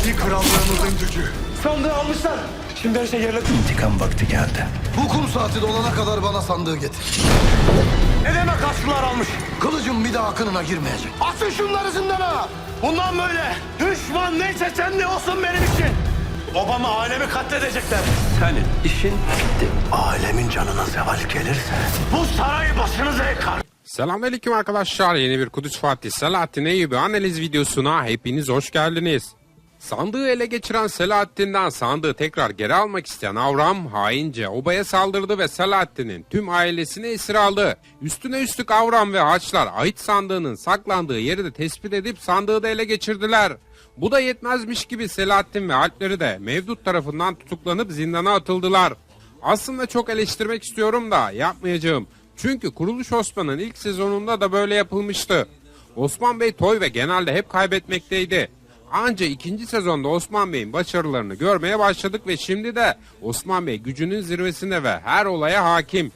ebedi krallığımızın gücü. Sandığı almışlar. Şimdi her şey yerine... İntikam vakti geldi. Bu kum saati dolana kadar bana sandığı getir. Ne demek aslılar almış? Kılıcım bir daha kınına girmeyecek. Atın şunları zindana. Bundan böyle düşman neyse sen ne olsun benim için. Babamı alemi katledecekler. Senin işin bitti. Alemin canına zeval gelirse Bu sarayı başınıza yıkar. Selamünaleyküm arkadaşlar. Yeni bir Kudüs Fatih Selahattin Eyyubi analiz videosuna hepiniz hoş geldiniz. Sandığı ele geçiren Selahattin'den sandığı tekrar geri almak isteyen Avram haince obaya saldırdı ve Selahattin'in tüm ailesini esir aldı. Üstüne üstlük Avram ve Haçlar ait sandığının saklandığı yeri de tespit edip sandığı da ele geçirdiler. Bu da yetmezmiş gibi Selahattin ve Alpleri de Mevdut tarafından tutuklanıp zindana atıldılar. Aslında çok eleştirmek istiyorum da yapmayacağım. Çünkü Kuruluş Osman'ın ilk sezonunda da böyle yapılmıştı. Osman Bey toy ve genelde hep kaybetmekteydi. Anca ikinci sezonda Osman Bey'in başarılarını görmeye başladık ve şimdi de Osman Bey gücünün zirvesinde ve her olaya hakim.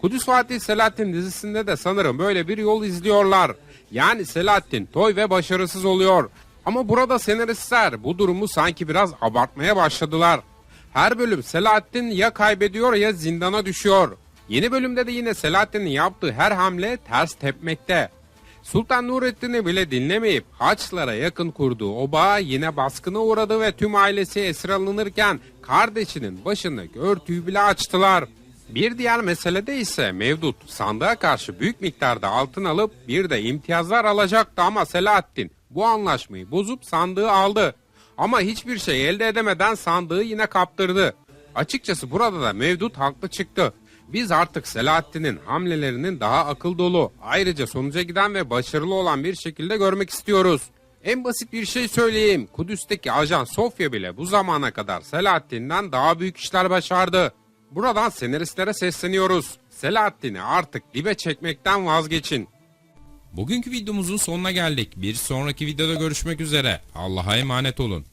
Kudüs Fatih Selahattin dizisinde de sanırım böyle bir yol izliyorlar. Yani Selahattin toy ve başarısız oluyor. Ama burada senaristler bu durumu sanki biraz abartmaya başladılar. Her bölüm Selahattin ya kaybediyor ya zindana düşüyor. Yeni bölümde de yine Selahattin'in yaptığı her hamle ters tepmekte. Sultan Nurettin'i bile dinlemeyip Haçlara yakın kurduğu oba yine baskına uğradı ve tüm ailesi esir alınırken kardeşinin başındaki örtüyü bile açtılar. Bir diğer meselede ise Mevdut sandığa karşı büyük miktarda altın alıp bir de imtiyazlar alacaktı ama Selahattin bu anlaşmayı bozup sandığı aldı. Ama hiçbir şey elde edemeden sandığı yine kaptırdı. Açıkçası burada da Mevdut haklı çıktı. Biz artık Selahattin'in hamlelerinin daha akıl dolu, ayrıca sonuca giden ve başarılı olan bir şekilde görmek istiyoruz. En basit bir şey söyleyeyim. Kudüs'teki ajan Sofya bile bu zamana kadar Selahattin'den daha büyük işler başardı. Buradan senaristlere sesleniyoruz. Selahattin'i artık dibe çekmekten vazgeçin. Bugünkü videomuzun sonuna geldik. Bir sonraki videoda görüşmek üzere. Allah'a emanet olun.